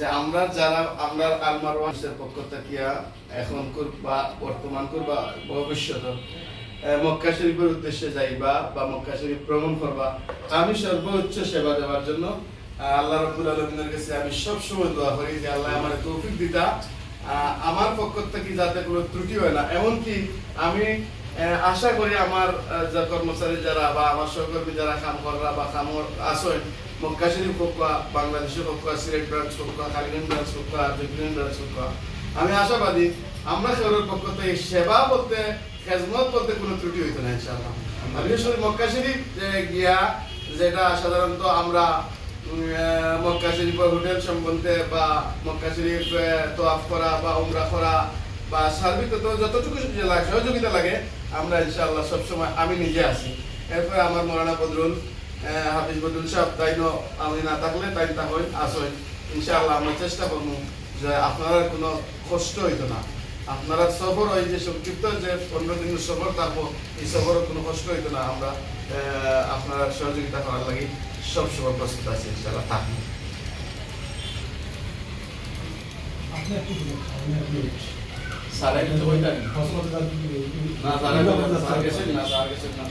যে আমরা যারা, আমরা আলমার মানুষের পক্ষ থাকিয়া এখন বর্তমান করবা মক্কা শরীফের উদ্দেশ্যে যাইবা বা মক্কা শরীফ ভ্রমণ করবা, আমি সর্বোচ্চ সেবা দেওয়ার জন্য আল্লাহ রব্বুল আলমিনের কাছে আমি সব সময় দোয়া করি যে আল্লাহ আমার তৌফিক দিতা। আমার পক্ষ থেকে যাতে কোনো ত্রুটি হয় না, এমনকি আমি আশা করি আমার যা কর্মচারী যারা বা আমার সহকর্মী যারা কাম করা বা কামর আসেন মক্কা শরীফ হোক বা বাংলাদেশের সিলেট ব্রাঞ্চ হোক কালিগঞ্জ ব্রাঞ্চ হোক জগিগঞ্জ ব্রাঞ্চ হোক আমি আশাবাদী আমরা শহরের পক্ষ থেকে সেবা বলতে খেজমত বলতে কোনো ত্রুটি হইতো না ইনশাআল্লাহ। আমি শুধু মক্কা শরীফ যে গিয়া যেটা সাধারণত আমরা উম, আহ, মক্কা শরীফের হোটেল সম্বন্ধে বা মক্কা শরীফ আহ, তোয়াফ করা বা উমরা করা বা সার্বিক যতটুকু সহযোগিতা লাগে, আমরা ইনশাআল্লাহ সবসময় আমি নিজে আছি। এরপরে আমার মরানা বদরুল হাফিজ বদরুল সাহেব তাই আমি না থাকলে তাই তা হই আসই ইনশাআল্লাহ আমরা চেষ্টা করব যে আপনারা কোনো কষ্ট হইতো না। আপনারা সফর হয় যে সংক্ষিপ্ত, যে পনেরো দিনের সফর থাকব এই সফরও কোনো কষ্ট হইতো না। আমরা আপনারা সহযোগিতা করার লাগে সবসময় প্রস্তুত আছি, ইনশাআল্লাহ থাকব। আপনি একটু বলুন, আপনি না। সারাই না সারাই স্যার গেছেন না স্যার গেছেন না